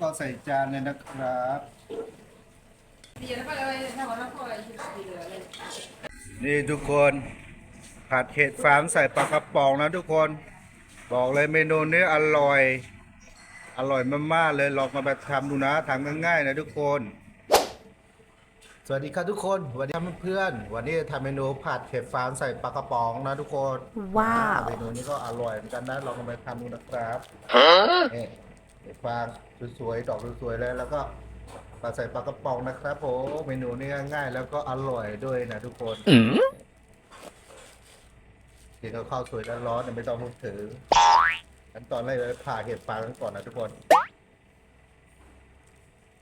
ก็ใส่จานเลยนะครับดีนะป้าเลยถ้าวันนั้นพ่ออะไรดีเลยนี่ทุกคนผัดเห็ดฟางใส่ปลากระป๋องนะทุกคนบอกเลยเมนูนี้อร่อย อร่อยมากๆเลยลองมาแบบทำดูนะทำง่ายๆนะทุกคน สวัสดีครับทุกคนวันนี้เพื่อนๆวันนี้ทำเมนูผัดเห็ดฟางใส่ปลากระป๋องนะทุกคนว้าวเมนูนี้ก็อร่อยเหมือนกันนะลองมาทำดูนะครับนี่เห็ด ฟางสวยๆดอกสวยๆเลยแล้วก็ปลาใส่ปลากระป๋องนะครับผมเมนูนี้ง่ายๆแล้วก็อร่อยด้วยนะทุกคนกินกับข้าวสวยแล้วร้อนๆไม่ต้องพูดถึงขั้นตอนแรกเลยผ่าเห็ดฟางกันก่อนนะทุกคน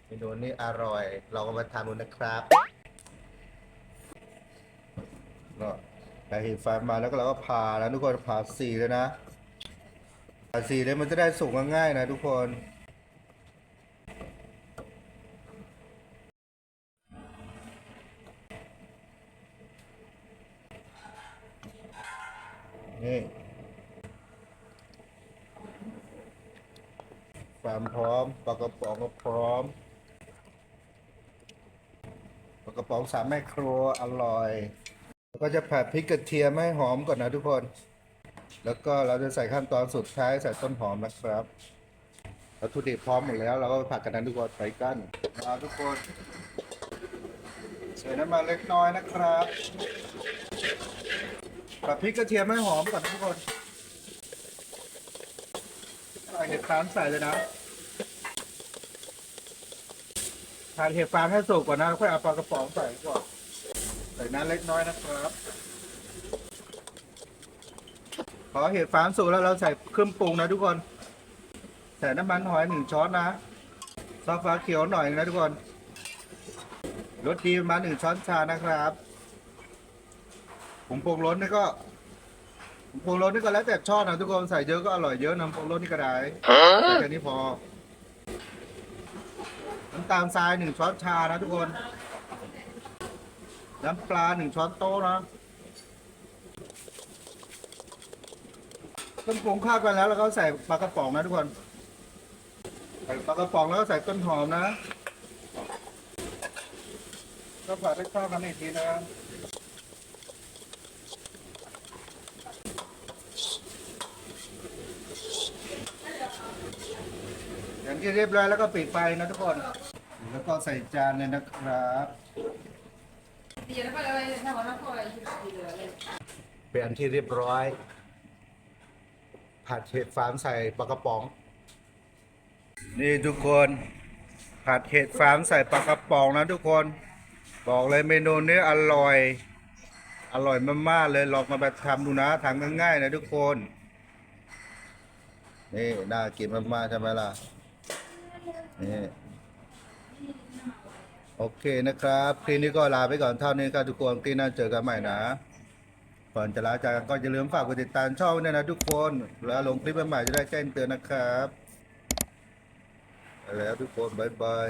เมนูนี้อร่อย เราก็มาทานดูนะครับก็ได้เห็ดฟางมาแล้วก็เราก็ผ่าแล้วทุกคนผ่าสีเลยนะผ่า สีเลยมันจะได้สุกง่ายๆนะทุกคน นี่ความพร้อมปลากระป๋องก็พร้อมปลากระป๋องสามแม่ครัวอร่อย แล้วก็จะผัดพริกกระเทียมให้หอมก่อนนะทุกคน แล้วก็เราจะใส่ขั้นตอนสุดท้ายใส่ต้นหอมนะครับวัตถุดิบพร้อมหมดแล้ว เราก็ผัดกันนะทุกคนไปกันมาทุกคนใส่น้ำมันเล็กน้อยนะครับผัดพริกกระเทียมให้หอมก่อนทุกคนใส่เห็ดฟางใส่เลยนะทานเห็ดฟางให้สุกก่อนนะแล้วค่อยเอาปลากระป๋องใส่ก่อนใส่น้ำเล็กน้อยนะครับ พ อเห็ดฟางสุกแล้วเราใส่เครื่องปรุงนะทุกคน ใส่น้ำมันหอยหนึ่งช้อนนะซอสฟ้าเขียวหน่อยนะทุกคนรสดีมาหนึ่งช้อนชานะครับผงปรุงรสนี่ก็ผงปรุงรสนี่ก็แล้วแต่ชอบนะทุกคนใส่เยอะก็อร่อยเยอะน้ำปรุงรสนี่ก็ได้ใส่แค่นี้พอน้ำตาลทรายหนึ่งช้อนชานะทุกคน น้ำปลาหนึ่งช้อนโต๊ะนะ ต้นปรุงข้าวกันแล้วแล้วก็ใส่ปลากระป๋องนะทุกคนใส่ปลากระป๋องแล้วก็ใส่ต้นหอมนะก็ผัดให้เข้ากันอีกทีนะอย่างที่เรียบร้อยแล้วก็ปิดไฟนะทุกคน แล้วก็ใส่จานเลยนะครับดีนะป้าเลยถ้าวันนั้นพ่ออะไรดีเลยเป็นอันที่เรียบร้อย ผัดเห็ดฟางใส่ปลากระป๋อง นี่ทุกคนผัดเห็ดฟางใส่ปลากระป๋องนะทุกคนบอกเลยเมนูนี้อร่อย อร่อยมากๆเลยลองมาแบบทำดูนะทำง่ายๆนะทุกคนนี่น่ากินมากๆใช่ไหมล่ะนี่โอเคนะครับ คลิปนี้ก็ลาไปก่อนเท่านี้ครับทุกคนคลิปหน้าเจอกันใหม่นะ ก่อนจะลาจากก็อย่าลืมฝากกดติดตามช่องด้วยนะทุกคนแล้วลงคลิปใหม่ๆจะได้แจ้งเตือนนะครับ แล้วทุกคนบ๊ายบาย